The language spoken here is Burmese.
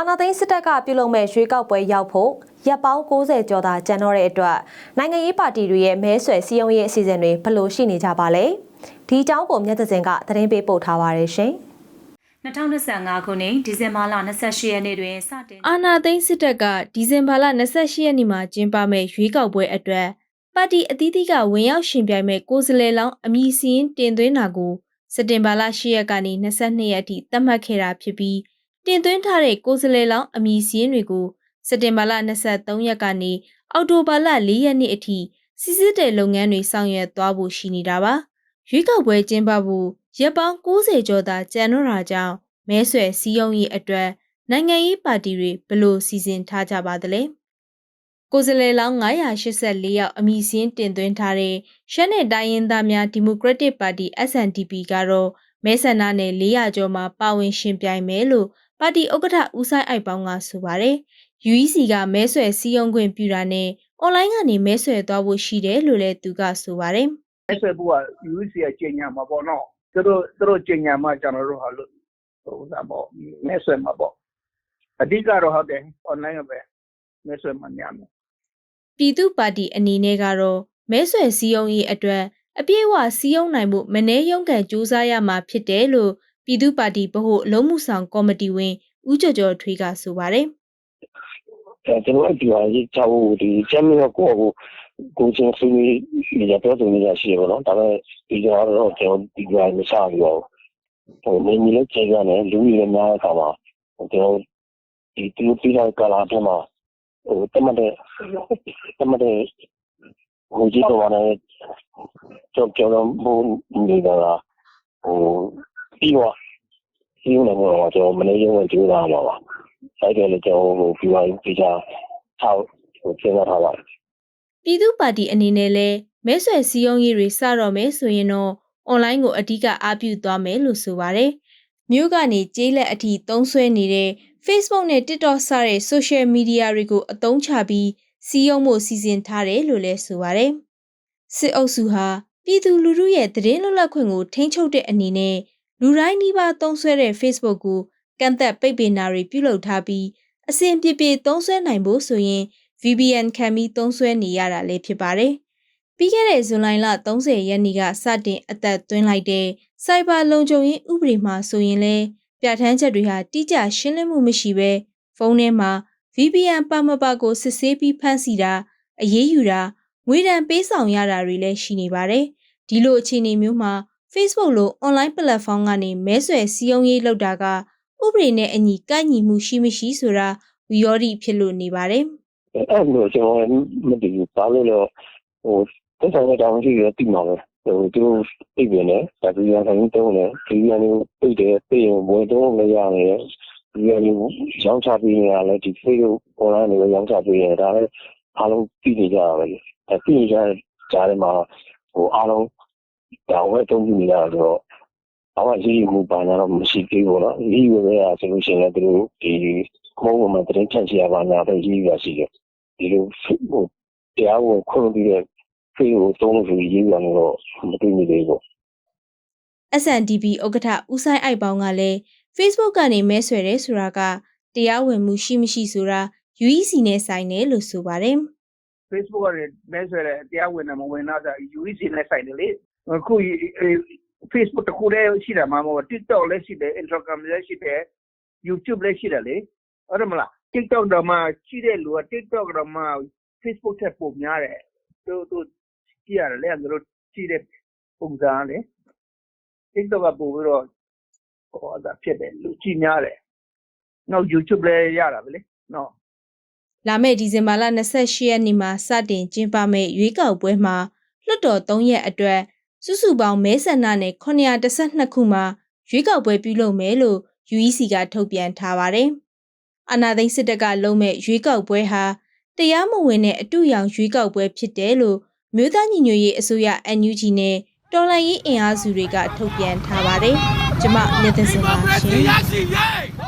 အာနာသိန်းစစ်တပ်ကပြုလုပ်မဲ့ရွေးကောက်ပွဲရောက်ဖို့ရပ်ပေါင်း60ကျော်သာကျန်တော့တဲ့အတွက်နိုင်ငံရေးပါတီတွေရဲ့မဲဆွယ်စည်းရုံးရေးအစီအစဉ်တွေဘယ်လိုရှိနေကြပါလဲဒီအကြောင်းကိုမြတ်သစင်ကသတင်းပေးပို့ထားပါရရှင်2025ခုနှစ်ဒီဇင်ဘာလ28ရက်နေ့တွင်စတင်အာနာသိန်းစစ်တပ်ကဒီဇင်ဘာလ28ရက်နေ့မှာကျင်းပမဲ့ရွေးကောက်ပွဲအတွက်ပါတီအသီးသီးကဝင်ရောက်ရှင်ပြိုင်မဲ့ကိုယ်စားလှယ်လောင်းအမည်စရင်းတင်သွင်းတာကိုစက်တင်ဘာလ10ရက်ကနေ22ရက်အထိသတ်မှတ်ခဲ့တာဖြစ်ပြီး တင်သွင်းထားတဲ့ကိုယ်စားလှယ်လောင်းအမည်စရင်းတွေကိုစက်တင်ဘာလ23ရက်ကနေအောက်တိုဘာလ4ရက်နေ့အထိစစ်စစ်တဲ့လုပ်ငန်းတွေဆောင်ရွက်သွားဖို့ရှိနေတာပါရွေးကောက်ပွဲကျင်းပဖို့ရက်ပေါင်း60ကျော်သာကျန်တော့တာကြောင့်မဲဆွယ်စည်းရုံးရေးအတွက်နိုင်ငံရေးပါတီတွေဘယ်လိုစီစဉ်ထားကြပါသလဲကိုယ်စားလှယ်လောင်း984ယောက်အမည်စင်းတင်သွင်းထားတဲ့ရှမ်းနယ်တိုင်းရင်းသားများဒီမိုကရက်တစ်ပါတီ SNDP ကတော့မဲဆန္ဒနယ်400ကျော်မှာပါဝင်ရှင်ပြိုင်မယ်လို့ ပါတီဥက္ကဋ္ဌဦးဆိုင်အိုက်ပေါင်းကဆိုပါတယ် UEC ကမဲဆွယ်စည်းရုံးခွင့်ပြုတာနဲ့အွန်လိုင်းကနေမဲဆွယ်သွားဖို့ရှိတယ်လို့လည်းသူကဆိုပါတယ်အဲ့ဆွဲဖို့က UC ကကျညာမှာပေါ့နော်သူတို့သူတို့ကျညာမှာကျွန်တော်တို့ဟာလို့ဟိုစားပေါ့မဲဆွဲမှာပေါ့အဓိကတော့ဟုတ်တယ် online ပဲမဲဆွဲမှာညမယ်ပြည်သူ့ပါတီအနေနဲ့ကတော့မဲဆွယ်စည်းရုံးရေးအတွက်အပြည့်အဝစည်းရုံးနိုင်မှုမနှဲရုံးကန်စူးစမ်းရမှာဖြစ်တယ်လို့ ပြည်သူ့ပါတီဗဟိုအလုံးမှုဆောင်ကော်မတီဝင်ဦးကျော်ကျော်ထွေးကဆိုပါတယ်အဲကျွန်တော်အပြာကြီးချဖို့ဒီချမ်းမြေကိုကိုကိုကိုချင်းဆွေးနွေးနေကြပြောသူနေရရှိရပါတော့ဒါပေမဲ့ဒီကြောတော့ကျွန်တော်ဒီကြောမစားဘူးဟိုမင်းကြီးလည်းကျေရတယ်လူကြီးလည်းများတဲ့အခါမှာကျွန်တော်ဒီတူပြီးတော့ကလာပြန်မှာဟိုတမတဲ့တမတဲ့ဟိုကြီးတော့လည်းကျွန်တော်ကျွန်တော်ဘုံနေတာဟို ပြီးတော့ဒီလိုမျိုးကျွန်တော်မနေရုံနဲ့ကြိုးစားမှာပါအဲ့ဒါလည်းကျွန်တော်ဟိုပြီးသွားပြီးကြထောက်ဟိုပြင်ထားပါတယ်ပြည်သူ့ပါတီအနေနဲ့လည်းမဲဆွယ်စည်းရုံးရေးတွေစတော့မယ်ဆိုရင်တော့အွန်လိုင်းကိုအဓိကအားပြုသွားမယ်လို့ဆိုပါတယ်မြို့ကနေကျေးလက်အထိသုံးဆွဲနေတဲ့ Facebook နဲ့ TikTok စတဲ့ social media တွေကိုအသုံးချပြီးစီးရုံးမှုစီစဉ်ထားတယ်လို့လည်းဆိုပါတယ်စစ်အုပ်စုဟာပြည်သူလူထုရဲ့သတင်းလွတ်လပ်ခွင့်ကိုထိန်းချုပ်တဲ့အနေနဲ့ လူတိုင်းနှိပါသုံးဆွဲတဲ့ Facebook ကိုကန့်သက်ပိတ်ပင်တာတွေပြုလုပ်ထားပြီးအစဉ်ပြေပြေသုံးဆွဲနိုင်ဖို့ဆိုရင် VPN ခံပြီးသုံးဆွဲနေရတာလည်းဖြစ်ပါတယ်။ပြီးခဲ့တဲ့ဇွန်လလ30ရက်နေ့ကစတင်အသက်သွင်းလိုက်တဲ့စိုက်ဘာလုံခြုံရေးဥပဒေမှာဆိုရင်လည်းပြဋ္ဌာန်းချက်တွေဟာတိကျရှင်းလင်းမှုမရှိဘဲဖုန်းထဲမှာ VPN ပါမပါကိုစစ်ဆေးပြီးဖမ်းဆီးတာအရေးယူတာငွေဒဏ်ပေးဆောင်ရတာတွေလည်းရှိနေပါတယ်။ဒီလိုအခြေအနေမျိုးမှာ Facebook လို online platform ကနေမဲဆွယ်စည်းရုံးရေးလုပ်တာကဥပဒေနဲ့အညီကိုက်ညီမှုရှိမရှိဆိုတာဝီရောဒီဖြစ်လို့နေပါတယ်အဲ့လိုကျွန်တော်မတည်ဘူးဘာလို့လဲဟိုတက်ဆောင်တဲ့တောင်းရှိရတိမှာပဲဟိုသူပြည့်ပြနေဒါဒီရန်တိုင်းတုံးနေဒီရန်ကိုပြည့်တယ်ပြည့်ရင်ဝင်တော့မရနေဒီရန်ကိုရောင်းချပေးနေရလဲဒီ Facebook online တွေရောင်းချပေးနေတာလည်းအားလုံးပြည့်နေကြတာပဲအဲပြည့်ကြကြားထဲမှာဟိုအားလုံး တောင်းဝဲတုံးပြနေရတော့ဘာမှရေးမှုပါညာတော့မရှိသေးဘူးနော်ရေးရတဲ့ဆိုလို့ရှိရင်လည်းသူတို့ဒီခုံးပေါ်မှာတရင်ဖြန့်ချရပါညာပဲရေးရရှိတယ်ဒီလိုဟိုတရားကိုခွင့်ပြီးတဲ့ဖေးကိုတုံးလို့ဆိုရေးရနေတော့မသိမိသေးဘူး။ SNDP ဥက္ကဋ္ဌဦးဆိုင်အိုက်ပေါင်းကလည်း Facebook ကနေမဲဆွယ်တယ်ဆိုတာကတရားဝင်မှုရှိမရှိဆိုတာ UEC နဲ့ဆိုင်တယ်လို့ဆိုပါတယ် Facebook ကနေမဲဆွဲတဲ့တရားဝင်တယ်မဝင်တော့ UC နဲ့ဆိုင်တယ်လေ အခု Facebook တခုတည်းရှိတာမှမဟုတ် TikTok လည်းရှိတယ် Instagram လည်းရှိတယ် YouTube လည်းရှိတယ်လေဟုတ်တယ်မလား TikTok တော့မှရှိတဲ့လူက TikTok တော့မှ Facebook ထက်ပိုများတယ်သူတို့ကြည့်ရတယ်လေသူတို့ကြည့်တဲ့ပုံစံလေ TikTok ကပိုပြီးတော့ဟောတာဖြစ်တယ်လူကြည့်များတယ်နောက် YouTube လည်းရတာပဲလေနော်။လာမယ့်ဒီဇင်ဘာလ28ရက်နေ့မှာစတင်ကျင်းပမယ့်ရွေးကောက်ပွဲမှာလွှတ်တော်3ရက်အတွက် စုစုပေါင်းမဲဆန္ဒနယ်912ခုမှာရွေးကောက်ပွဲပြုလုပ်မယ်လို့ UEC ကထုတ်ပြန်ထားပါတယ်။အာဏာသိမ်းစစ်တပ်ကလုံးမဲ့ရွေးကောက်ပွဲဟာတရားမဝင်တဲ့အတူရောင်ရွေးကောက်ပွဲဖြစ်တယ်လို့မြို့သားညီညွတ်ရေးအစိုးရ NUG နဲ့တော်လှန်ရေးအင်အားစုတွေကထုတ်ပြန်ထားပါတယ်။ကျမမြတ်သစင်ပါရှင်။